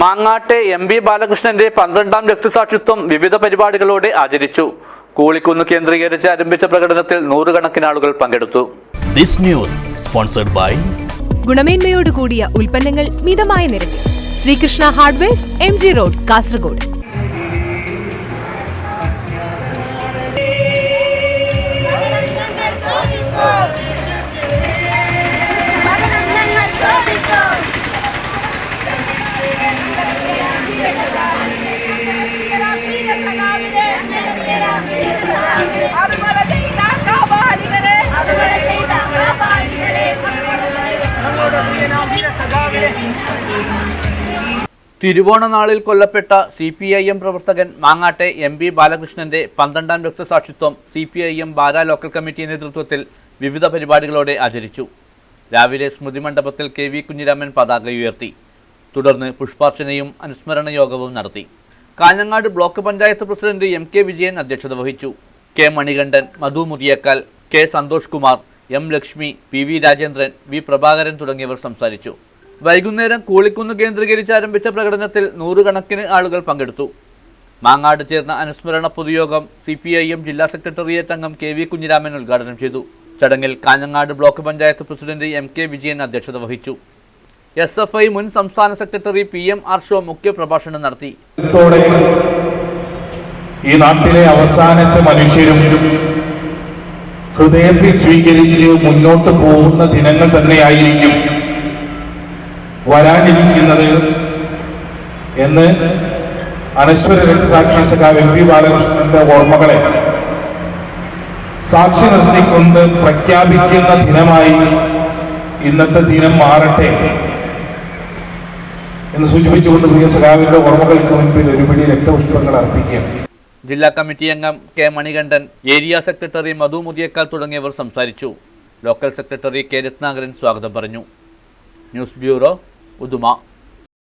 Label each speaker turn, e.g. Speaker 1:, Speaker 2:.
Speaker 1: മാങ്ങാട്ടെ M B ബാലകൃഷ്ണന്റെ പന്ത്രണ്ടാം രക്തസാക്ഷിത്വം വിവിധ പരിപാടികളോടെ ആചരിച്ചു. കൂളിക്കുന്ന് കേന്ദ്രീകരിച്ച് ആരംഭിച്ച പ്രകടനത്തിൽ നൂറുകണക്കിന് ആളുകൾ പങ്കെടുത്തു.
Speaker 2: This news sponsored by
Speaker 3: ഗുണമേന്മയോട് കൂടിയ ഉൽപ്പന്നങ്ങൾ മിതമായ നിരക്കിൽ. Sreekrishna hardware M G road Kasaragod.
Speaker 4: അതുപോലെ ചെയ്ത കാപാലികളെ അതുപോലെ ചെയ്ത കാപാലികളെ.
Speaker 1: തിരുവോണ നാളിൽ കൊല്ലപ്പെട്ട സി പി ഐ എം പ്രവർത്തകൻ മാങ്ങാട്ടെ എം പി ബാലകൃഷ്ണന്റെ പന്ത്രണ്ടാം രക്തസാക്ഷിത്വം C P I M Bara local committee നേതൃത്വത്തിൽ വിവിധ പരിപാടികളോടെ ആചരിച്ചു. രാവിലെ സ്മൃതി മണ്ഡപത്തിൽ കെ വി കുഞ്ഞിരാമൻ പതാക ഉയർത്തി. തുടർന്ന് പുഷ്പാർച്ചനയും അനുസ്മരണ യോഗവും നടത്തി. Kanhangad block panchayat president M K Vijayan അധ്യക്ഷത വഹിച്ചു. K Manikandan Madhu Muthiyakkal K Santhosh Kumar M Lakshmi P V Rajendran V Prabhakaran തുടങ്ങിയവർ സംസാരിച്ചു. വൈകുന്നേരം കൂളിക്കുന്ന് കേന്ദ്രീകരിച്ച് ആരംഭിച്ച പ്രകടനത്തിൽ നൂറുകണക്കിന് ആളുകൾ പങ്കെടുത്തു. മാങ്ങാട് ചേർന്ന അനുസ്മരണ പൊതുയോഗം സി പി ഐ എം ജില്ലാ സെക്രട്ടേറിയറ്റ് അംഗം കെ വി കുഞ്ഞിരാമൻ ഉദ്ഘാടനം ചെയ്തു. ചടങ്ങിൽ Kanhangad block panchayat president M K Vijayan അധ്യക്ഷത വഹിച്ചു. എസ് എഫ് ഐ മുൻ സംസ്ഥാന സെക്രട്ടറി പി എം ആർഷോ മുഖ്യപ്രഭാഷണം നടത്തി.
Speaker 5: ഈ നാട്ടിലെ അവസാനത്തെ മനുഷ്യരും ഹൃദയത്തിൽ സ്വീകരിച്ച് മുന്നോട്ട് പോകുന്ന ദിനങ്ങൾ തന്നെയായിരിക്കും വരാനിരിക്കുന്നത് എന്ന് അനശ്വര രക്തസാക്ഷി സഖാവ് എം പി ബാലകൃഷ്ണന്റെ ഓർമ്മകളെ സാക്ഷി നിർത്തിക്കൊണ്ട് പ്രഖ്യാപിക്കുന്ന ദിനമായി ഇന്നത്തെ ദിനം മാറട്ടെ. എന്ന് സൂചിപ്പിച്ചുകൊണ്ട് പ്രിയ സഖാവിന്റെ ഓർമ്മകൾക്ക് മുൻപിൽ ഒരുപിടി രക്തപുഷ്പങ്ങൾ അർപ്പിക്കുകയാണ്
Speaker 1: ജില്ലാ കമ്മിറ്റി അംഗം K Manikandan area secretary Madhu Muthiyakkal തുടങ്ങിയവർ സംസാരിച്ചു. ലോക്കൽ സെക്രട്ടറി കെ രത്നാകരൻ സ്വാഗതം പറഞ്ഞു. News bureau Uduma.